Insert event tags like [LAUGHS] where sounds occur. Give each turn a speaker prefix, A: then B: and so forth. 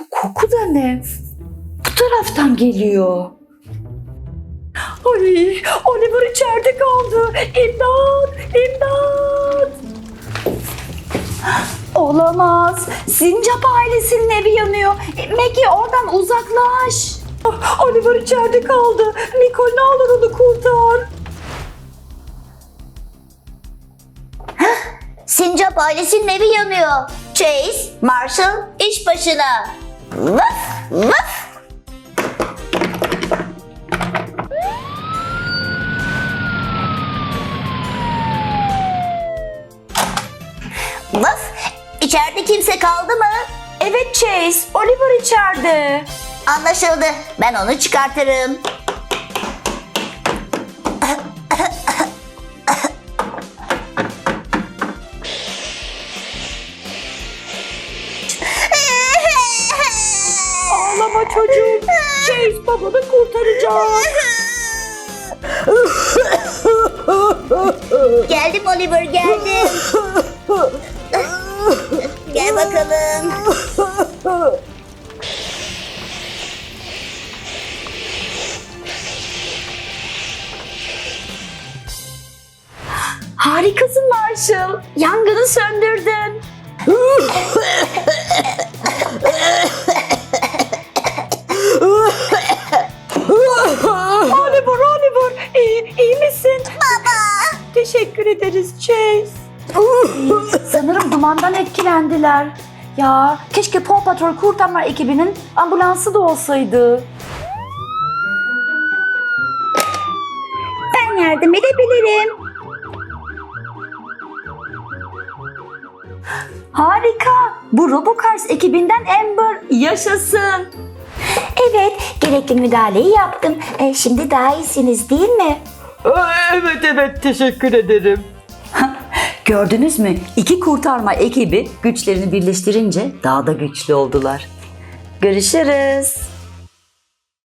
A: Bu koku da ne? Bu taraftan geliyor. Ay, Oliver içeride kaldı. İmdat, imdat. Olamaz. Sincap ailesinin evi yanıyor. E, Maggie oradan uzaklaş. Ah, Oliver içeride kaldı. Nicole ne olur onu kurtar.
B: Sincap ailesinin evi yanıyor. Chase, Marshall iş başına. Vıf vıf. Vıf. İçeride kimse kaldı mı?
A: Evet Chase, Oliver içeride.
B: Anlaşıldı. Ben onu çıkartırım.
A: Çocuğum. Chase babanı kurtaracak.
B: Geldim Oliver geldim. Gel bakalım.
A: Harikasın Marshall. Yangını söndürdün. [LAUGHS] Teşekkür ederiz Chase. [LAUGHS] Sanırım dumandan etkilendiler. Ya keşke Paw Patrol kurtarma ekibinin ambulansı da olsaydı.
B: Ben yardım edebilirim.
A: Harika. Bu Robocars ekibinden Amber yaşasın.
B: Evet, gerekli müdahaleyi yaptım. E, şimdi daha iyisiniz değil mi?
C: Evet evet teşekkür ederim. [LAUGHS]
A: Gördünüz mü? İki kurtarma ekibi güçlerini birleştirince daha da güçlü oldular. Görüşürüz.